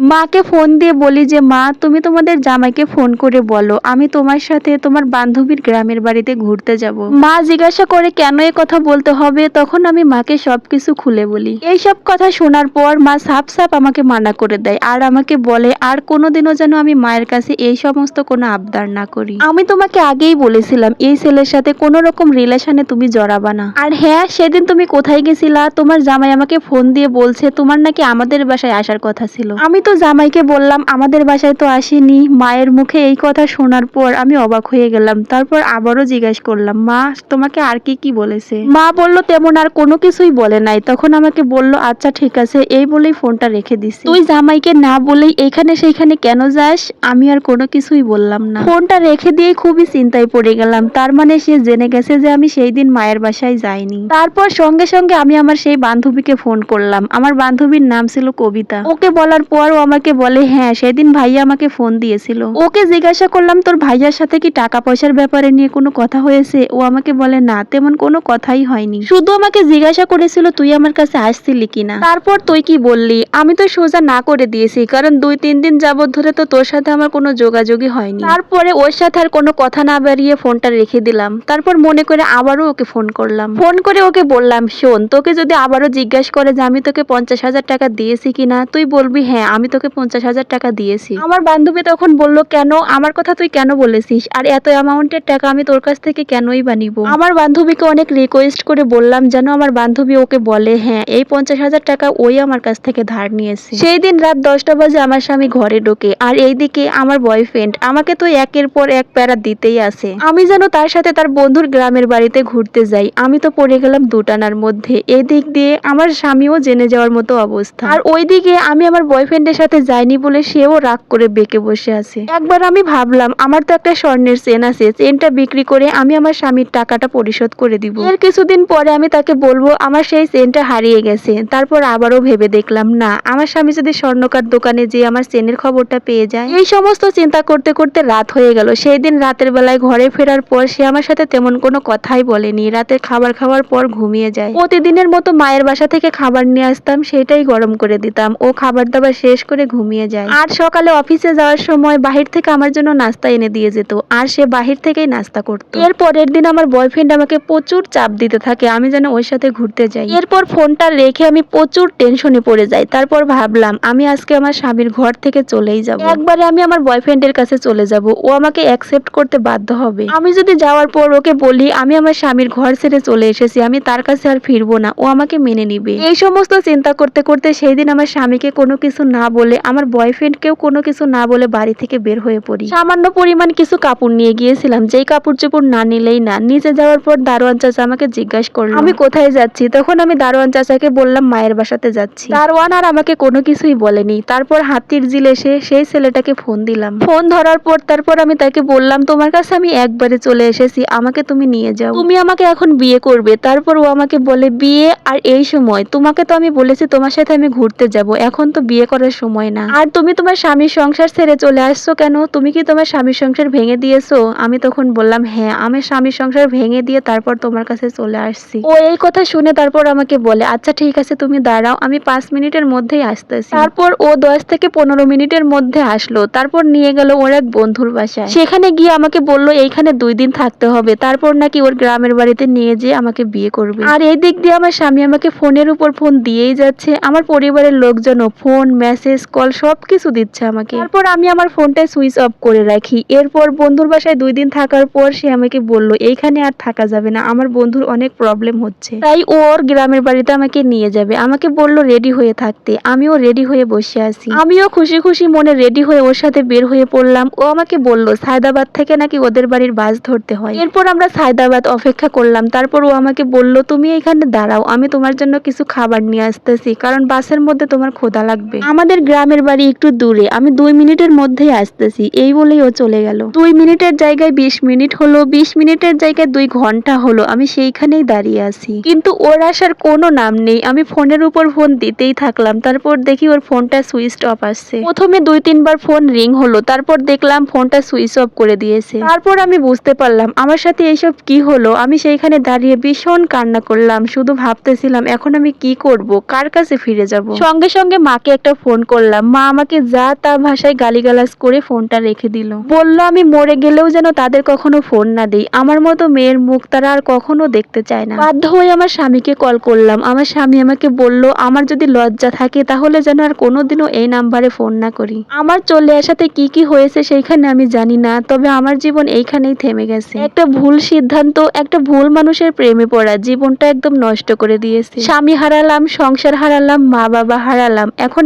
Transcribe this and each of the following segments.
মাকে ফোন দিয়ে বলি যে, মা, তুমি তোমাদের জামাইকে ফোন করে বলো, আমি তোমার সাথে তোমার বান্ধবীর গ্রামের বাড়িতে ঘুরতে যাব। মা জিজ্ঞাসা করে কেন এ কথা বলতে হবে, তখন আমি মাকে সবকিছু খুলে বলি। এই সব কথা শোনার পর মা সাপ সাপ আমাকে মানা করে দেয় আর আমাকে বলে, আর কোনোদিনও যেন আমি মায়ের কাছে এই সমস্ত কোনো আবদার না করি। আমি তোমাকে আগেই বলেছিলাম, এই ছেলের সাথে কোনো রকম রিলেশনে তুমি জড়াবা না। আর হ্যাঁ সেদিন তুমি কোথায় গেছিলা, তোমার জামাই আমাকে ফোন দিয়ে বলছে, তোমার নাকি আমাদের বাসায় আসার কথা ছিল। আমি তো জামাইকে বললাম, আমাদের বাসায় তো আসেনি। মায়ের মুখে এই কথা শোনার পর আমি অবাক হয়ে গেলাম। তারপর আবারও জিজ্ঞাসা করলাম, মা, তোমাকে আর কি কি বলেছে? মা বলল, তেমন আর কোনো কিছুই বলে নাই। তখন আমাকে বলল আচ্ছা ঠিক আছে। এই বলেই ফোনটা রেখে দিছি। তুই জামাইকে না বলেই এইখানে সেইখানে কেন যাস? আমি আর কোনো কিছুই বললাম না। ফোনটা রেখে দিয়ে খুবই চিন্তায় পড়ে গেলাম। তার মানে সে জেনে গেছে যে আমি সেই দিন মায়ের বাসায় যাইনি। তারপর সঙ্গে সঙ্গে আমি আমার সেই বান্ধবীকে ফোন করলাম। আমার বান্ধবীর নাম ছিল কবিতা। ওকে বলার পর আমাকে বলে হ্যাঁ সেদিন ভাইয়া আমাকে ফোন দিয়েছিল। ওকে জিজ্ঞাসা করলাম, তোর ভাইয়ার সাথে কি টাকা পয়সার ব্যাপারে নিয়ে কোনো কথা হয়েছে? ও আমাকে বলে, না, তেমন কোনো কথাই হয়নি। শুধু আমাকে জিজ্ঞাসা করেছিল, তুই আমার কাছে আসছিলি কিনা? তারপর তুই কি বললি? আমি তো সোজা না করে দিয়েছি, কারণ দুই, তিন দিন যাবত ধরে তো তোর সাথে আমার কোনো যোগাযোগই হয়নি। তারপরে ওর সাথে আর কোনো কথা না বেরিয়ে ফোনটা রেখে দিলাম। তারপর মনে করে আবারও ওকে ফোন করলাম। ফোন করে ওকে বললাম, শোন, তোকে যদি আবারও জিজ্ঞাসা করে যে আমি তোকে পঞ্চাশ হাজার টাকা দিয়েছি কিনা, তুই বলবি হ্যাঁ আমি তোকে পঞ্চাশ হাজার টাকা দিয়েছি। আমার বান্ধবী তখন বলল, কেন? আমার কথা তুই কেন বলেছিস? আর এত অ্যামাউন্টের টাকা আমি তোর কাছ থেকে কেনই বা নিব? আমার বান্ধবীকে অনেক রিকোয়েস্ট করে বললাম, যেন আমার বান্ধবী ওকে বলে হ্যাঁ এই পঞ্চাশ হাজার টাকা ওই আমার কাছ থেকে ধার নিয়েছে। সেই দিন রাত দশটা বাজে আমার স্বামী ঘরে ঢোকে, আর এইদিকে আমার বয়ফ্রেন্ড আমাকে তো একের পর এক প্যারা দিতেই আছে আমি যেন তার সাথে তার বন্ধুর গ্রামের বাড়িতে ঘুরতে যাই, আমি তো পড়ে গেলাম দুটানার মধ্যে। এদিক দিয়ে আমার স্বামীও জেনে যাওয়ার মতো অবস্থা। আর ওইদিকে আমি আমার বয়ফ্রেন্ডের সাথে যাইনি বলে সেও রাগ করে বেঁকে বসে আছে। একবার আমি ভাবলাম, আমার তো একটা স্বর্ণের চেন আছে, চেনটা বিক্রি করে আমি আমার স্বামীর টাকাটা পরিশোধ করে দিব। এর কিছুদিন পরে আমি তাকে বলব, আমার সেই চেনটা হারিয়ে গেছে। তারপর আবারও ভেবে দেখলাম, না, আমার স্বামী যদি স্বর্ণকার দোকানে যেয়ে আমার চেনের খবরটা পেয়ে যায়। এই সমস্ত চিন্তা করতে করতে রাত হয়ে গেল। সেই দিন রাতের বেলায় ঘরে ফেরার পর সে আমার সাথে তেমন কোনো কথাই বলেনি। রাতে খাবার খাওয়ার পর ঘুমিয়ে যায়। প্রতিদিনের মতো মায়ের বাসা থেকে খাবার নিয়ে আসতাম, সেটাই গরম করে দিতাম। ও খাবার দাবার শেষ করে ঘুমিয়ে যায়। আর সকালে অফিসে যাওয়ার সময় বাহির থেকে আমার জন্য নাস্তা এনে দিয়ে যেত, আর সে বাহির থেকেই নাস্তা করতো। এর পরের দিন আমার বয়ফ্রেন্ড আমাকে প্রচুর চাপ দিতে থাকে, আমি যেন ওর সাথে ঘুরতে যাই। এরপর ফোনটা রেখে আমি প্রচুর টেনশনে পড়ে যাই। তারপর ভাবলাম, আমি আজকে আমার স্বামীর ঘর থেকে চলেই যাব। একবারে আমি আমার বয়ফ্রেন্ডের কাছে চলে যাব, ও আমাকে অ্যাকসেপ্ট করতে বাধ্য হবে। আমি যদি যাওয়ার পর ওকে বলি, আমি আমার স্বামীর ঘর ছেড়ে চলে এসেছি, আমি তার কাছে আর ফিরবো না, ও আমাকে মেনে নিবে। এই সমস্ত চিন্তা করতে করতে সেই দিন আমার স্বামীকে কোনো কিছু না বলে, আমার বয়ফ্রেন্ডকেও কোনো কিছু না বলে বাড়ি থেকে বের হয়ে পড়ি। সামান্য পরিমাণ কিছু কাপড় নিয়ে গিয়েছিলাম। যেই কাপড় চোপড় না নিলেই না। নিচে যাওয়ার পর দারোয়ান চাচা আমাকে জিজ্ঞাসা করল, আমি কোথায় যাচ্ছি? তখন আমি দারোয়ান চাচাকে বললাম, মায়ের বাসাতে যাচ্ছি। দারোয়ান আর আমাকে কোনো কিছুই বলেনি। তারপর হাতির জিল এসে সেই ছেলেটাকে ফোন দিলাম। ফোন ধরার পর, তারপর আমি তাকে বললাম, তোমার কাছে আমি একবারে চলে এসেছি, আমাকে তুমি নিয়ে যাও। তুমি আমাকে এখন বিয়ে করবে? তারপর ও আমাকে বলে, বিয়ে আর এই সময়। তোমাকে তো আমি বলেছি তোমার সাথে আমি ঘুরতে যাব। এখন তো বিয়ে করার সময় না। আর তুমি তোমার স্বামীর সংসার ছেড়ে চলে আসছো কেন? তুমি কি তোমার স্বামীর সংসার ভেঙে দিয়েছ? আমি তখন বললাম হ্যাঁ আমি স্বামীর সংসার ভেঙে দিয়ে তারপর তোমার কাছে চলে আসছি। ও এই কথা শুনে তারপর আমাকে বলে আচ্ছা ঠিক আছে তুমি দাঁড়াও আমি পাঁচ মিনিটের মধ্যেই আসতেছি। তারপর ও দশ থেকে পনেরো মিনিটের মধ্যে আসলো। তারপর নিয়ে গেল ওর এক বন্ধুর বাসায়। সেখানে গিয়ে আমাকে বলল এইখানে দুই দিন থাকতে হবে। তারপর নাকি ওর গ্রামের বাড়িতে নিয়ে যেয়ে আমাকে বিয়ে করবে। আর এই দিক দিয়ে আমার স্বামী আমাকে ফোনের উপর ফোন দিয়েই যাচ্ছে। আমার পরিবারের লোকজনও ফোন মেসেজ কল সবকিছু দিচ্ছে আমাকে। তারপর আমি আমার ফোনটা সুইচ অফ করে রাখি। এরপর বন্ধুর বাসায় দুই দিন থাকার পর সে আমাকে বলল, এইখানে আর থাকা যাবে না, আমার বন্ধুর অনেক প্রবলেম হচ্ছে। তাই ওর গ্রামের বাড়িতে আমাকে নিয়ে যাবে। আমাকে বলল, রেডি হয়ে থাকতে। আমিও রেডি হয়ে বসে আছি। আমিও খুশি খুশি মনে রেডি হয়ে ওর সাথে বের হয়ে পড়লাম। ও আমাকে বলল, সায়দাবাদ থেকে নাকি ওদের বাড়ির বাস ধরতে হয়? এরপর আমরা সায়দাবাদ অপেক্ষা করলাম। তারপর ও আমাকে বলল, তুমি এখানে দাঁড়াও, আমি তোমার জন্য কিছু খাবার নিয়ে আসতেছি, কারণ বাসের মধ্যে তোমার ক্ষুধা লাগবে। আমাদের গ্রামের বাড়ি একটু দূরে। আমি দুই মিনিটের মধ্যেই আসতেছি। এই বলেই ও চলে গেল। দুই মিনিটের জায়গায় বিশ মিনিট হলো, বিশ মিনিটের জায়গায় দুই ঘণ্টা হলো। আমি সেইখানেই দাঁড়িয়ে আছি। কিন্তু ওর আসার কোনো নাম নেই। আমি ফোনের উপর ফোন দিতেই থাকলাম। তারপর দেখি ওর ফোনটা সুইচ অফ আসছে। প্রথমে দুই, তিনবার ফোন রিং হলো। তারপর দেখলাম ফোনটা সুইচ অফ করে দিয়েছে। তারপর আমি বুঝতে পারলাম, আমার সাথে এইসব কি হলো? আমি সেইখানে দাঁড়িয়ে ভীষণ কান্না করলাম। শুধু ভাবতেছিলাম, এখন আমি কি করব? কার কাছে ফিরে যাব? সঙ্গে সঙ্গে মাকে একটা ফোন করলাম। মা আমাকে যা তা ভাষায় গালিগালাজ করে ফোনটা রেখে দিল। বলল, আমি মরে গেলেও যেন তাদের কখনো ফোন না দেই। আমার মতো মেয়ের মুখ তারা আর কখনো দেখতে চায় না। বাধ্য হয়ে আমার স্বামীকে কল করলাম। আমার স্বামী আমাকে বলল, আমার যদি লজ্জা থাকে তাহলে যেন আর কোনোদিনও এই নাম্বারে ফোন না করি। আমার চলে আসাতে কি কি হয়েছে সেইখানে আমি জানি না, তবে আমার জীবন এইখানেই থেমে গেছে। একটা ভুল সিদ্ধান্ত, একটা ভুল মানুষের প্রেমে পড়া, জীবনটা একদম নষ্ট করে দিয়েছে। স্বামী হারালাম, সংসার হারালাম মা বাবা হারালাম। এখন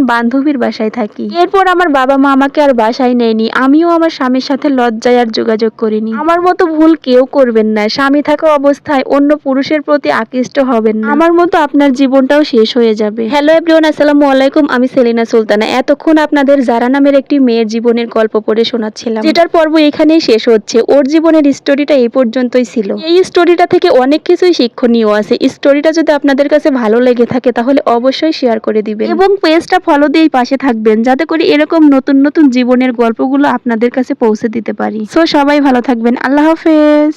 বান্ধবীর বাসায় থাকি। এরপর আমার বাবা মা আমাকে আর বাসায় নেয়নি। আমিও আমার স্বামীর সাথে লজ্জায় আর যোগাযোগ করিনি। আমার মতো ভুল কেউ করবেন না। স্বামী থাকা অবস্থায় অন্য পুরুষের প্রতি আকৃষ্ট হবেন না। আমার মতো আপনার জীবনটাও শেষ হয়ে যাবে। হ্যালো এভরিওয়ান আসসালামু আলাইকুম। আমি সেলিনা সুলতানা। এতক্ষণ আপনাদের জারা নামের একটি মেয়ের জীবনের গল্প পড়ে শোনাচ্ছিলাম। যেটার পর্ব এখানেই শেষ হচ্ছে। ওর জীবনের স্টোরিটা এই পর্যন্তই ছিল। এই স্টোরিটা থেকে অনেক কিছুই শিক্ষণীয় আছে। স্টোরিটা যদি আপনাদের কাছে ভালো লেগে থাকে, তাহলে অবশ্যই শেয়ার করে দিবেন। এবং পেজটা ফলো দিয়েই পাশে থাকবেন। যাতে করে এরকম নতুন নতুন জীবনের গল্পগুলো আপনাদের কাছে পৌঁছে দিতে পারি। সো সবাই ভালো থাকবেন। আল্লাহ হাফেজ।